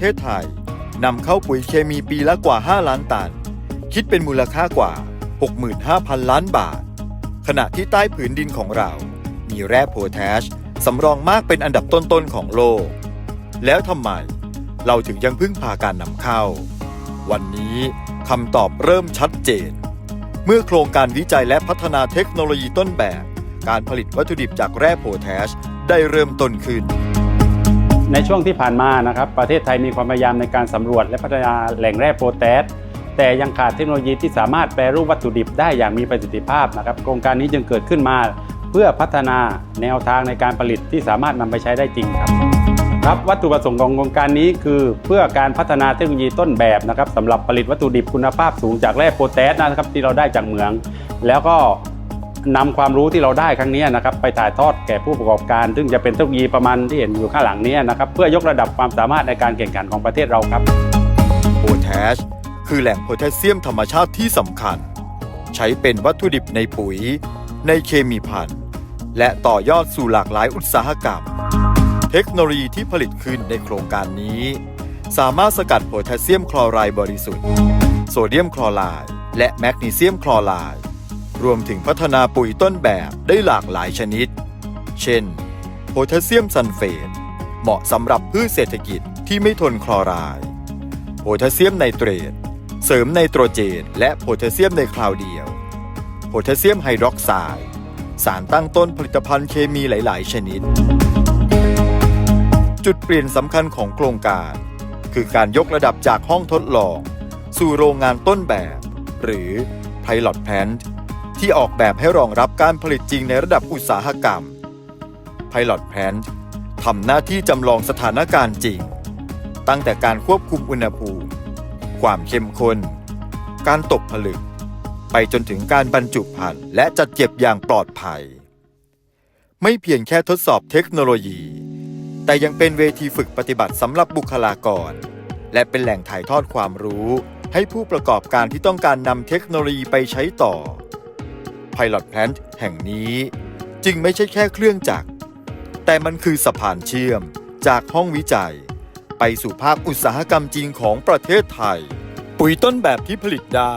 เทศไทยนำเข้าปุ๋ยเคมีปีละกว่า 5 ล้านตัน คิดเป็นมูลค่ากว่า 65,000 ล้านบาท ขณะที่ใต้ผืนดินของเรา มีแร่โพแทสสำรองมากเป็นอันดับต้นๆของโลก แล้วทำไมเราถึงยังพึ่งพาการนำเข้า วันนี้คำตอบเริ่มชัดเจน เมื่อโครงการวิจัยและพัฒนาเทคโนโลยีต้นแบบ การผลิตวัตถุดิบจากแร่โพแทสได้เริ่มต้นขึ้น ในช่วงที่ผ่านมานะครับประเทศไทยมีความพยายามในการสำรวจและพัฒนาแหล่งแร่โพแทสแต่ยังขาดเทคโนโลยีที่สามารถแปรรูปวัตถุดิบได้อย่างมีประสิทธิภาพนะครับโครงการนี้จึงเกิดขึ้นมา เพื่อพัฒนาแนวทางในการผลิตที่สามารถนำไปใช้ได้จริงครับครับวัตถุประสงค์ของโครงการนี้คือเพื่อการพัฒนาเทคโนโลยีต้นแบบนะครับสำหรับผลิตวัตถุดิบคุณภาพสูงจากแร่โพแทสนะครับที่เราได้จากเหมือง แล้วก็ นำความรู้ที่เราได้ครั้งนี้นะครับไปถ่ายทอดแก่ผู้ประกอบการ ซึ่งจะเป็นเทคโนโลยีประมาณที่เห็นอยู่ข้างหลังนี้นะครับเพื่อยกระดับความสามารถในการแข่งขันของประเทศเราครับโพแทสคือแหล่งโพแทสเซียมธรรมชาติที่สำคัญ ใช้เป็นวัตถุดิบในปุ๋ย ในเคมีภัณฑ์และต่อยอดสู่หลากหลายอุตสาหกรรม เทคโนโลยีที่ผลิตขึ้นในโครงการนี้ สามารถสกัดโพแทสเซียมคลอไรด์บริสุทธิ์ โซเดียมคลอไรด์และแมกนีเซียมคลอไรด์ รวมถึงพัฒนาปุ๋ยต้นแบบได้หลากหลายชนิด เช่น โพแทสเซียมซัลเฟต เหมาะสำหรับพืชเศรษฐกิจที่ไม่ทนคลอไรด์โพแทสเซียมไนเตรต เสริมไนโตรเจน และโพแทสเซียมในคราวเดียว โพแทสเซียมไฮดรอกไซด์สารตั้งต้นผลิตภัณฑ์เคมีหลาย ๆ ชนิด จุดเปลี่ยนสำคัญของโครงการ คือการยกระดับจากห้องทดลอง สู่โรงงานต้นแบบ หรือ Pilot Plant ที่ออกแบบให้รองรับการผลิตจริงในระดับอุตสาหกรรม Pilot Plant ทำหน้าที่จำลองสถานการณ์จริง ตั้งแต่การควบคุมอุณหภูมิ ความเข้มข้น การตกผลึก ไปจนถึงการบรรจุภัณฑ์และจัดเก็บอย่างปลอดภัย ไม่เพียงแค่ทดสอบเทคโนโลยี แต่ยังเป็นเวทีฝึกปฏิบัติสำหรับบุคลากร และเป็นแหล่งถ่ายทอดความรู้ให้ผู้ประกอบการที่ต้องการนำเทคโนโลยีไปใช้ต่อ Pilot Plant แห่งนี้ จึงไม่ใช่แค่เครื่องจักร แต่มันคือสะพานเชื่อมจากห้องวิจัย ไปสู่ภาคอุตสาหกรรมจริงของประเทศไทย ปุ๋ยต้นแบบที่ผลิตได้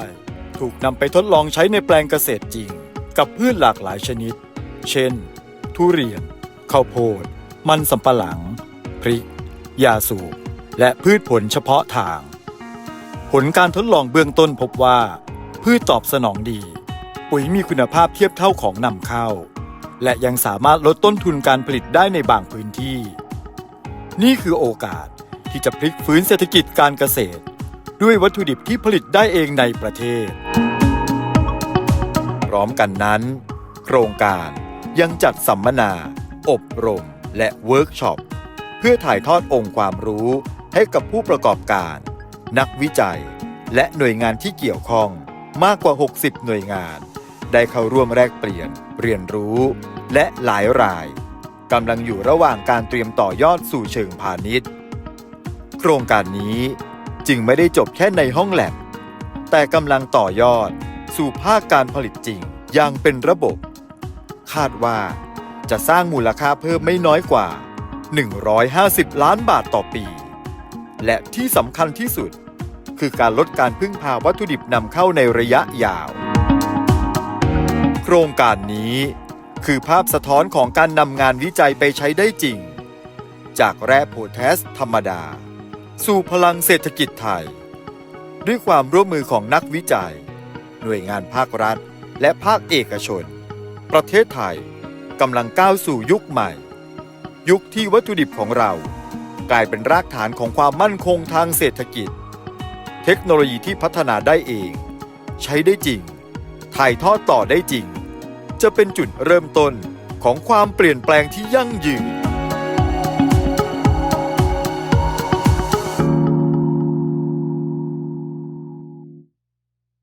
ถูกนำไปทดลองใช้ในแปลงเกษตรจริง กับพืชหลากหลายชนิด เช่น ทุเรียน ข้าวโพด มันสำปะหลัง พริก ยาสูบ และพืชผลเฉพาะทาง ผลการทดลองเบื้องต้นพบว่า พืชตอบสนองดี ปุ๋ยมีคุณภาพเทียบเท่าของนำเข้า และยังสามารถลดต้นทุนการผลิตได้ในบางพื้นที่ นี่คือโอกาสที่จะพลิกฟื้นเศรษฐกิจการเกษตร ด้วยวัตถุดิบที่ผลิตได้เองในประเทศ พร้อมกันนั้น โครงการยังจัดสัมมนา อบรม และเวิร์กช็อป เพื่อถ่ายทอดองค์ความรู้ให้กับผู้ประกอบการ นักวิจัย และหน่วยงานที่เกี่ยวข้องมากกว่า 60 หน่วยงาน ได้เข้าร่วมแลกเปลี่ยน เรียนรู้ และหลายรายกำลังอยู่ระหว่างการเตรียมต่อยอดสู่เชิงพาณิชย์ โครงการนี้จึงไม่ได้จบแค่ในห้องแลบ แต่กำลังต่อยอดสู่ภาคการผลิตจริงอย่างเป็นระบบ คาดว่าจะสร้างมูลค่าเพิ่มไม่น้อยกว่า 150 ล้านบาทต่อปี และที่สำคัญที่สุด คือการลดการพึ่งพาวัตถุดิบนำเข้าในระยะยาว รงการนี้ คือภาพสะท้อนของการนำงานวิจัยไปใช้ได้จริง จากแร่โพแทสธรรมดา สู่พลังเศรษฐกิจไทย ด้วยความร่วมมือของนักวิจัย หน่วยงานภาครัฐ และภาคเอกชน ประเทศไทยกำลังก้าวสู่ยุคใหม่ ยุคที่วัตถุดิบของเรา กลายเป็นรากฐานของความมั่นคงทางเศรษฐกิจ เทคโนโลยีที่พัฒนาได้เอง ใช้ได้จริงถ่ายทอดต่อได้จริง จะเป็นจุดเริ่มต้นของความเปลี่ยนแปลงที่ยั่งยืน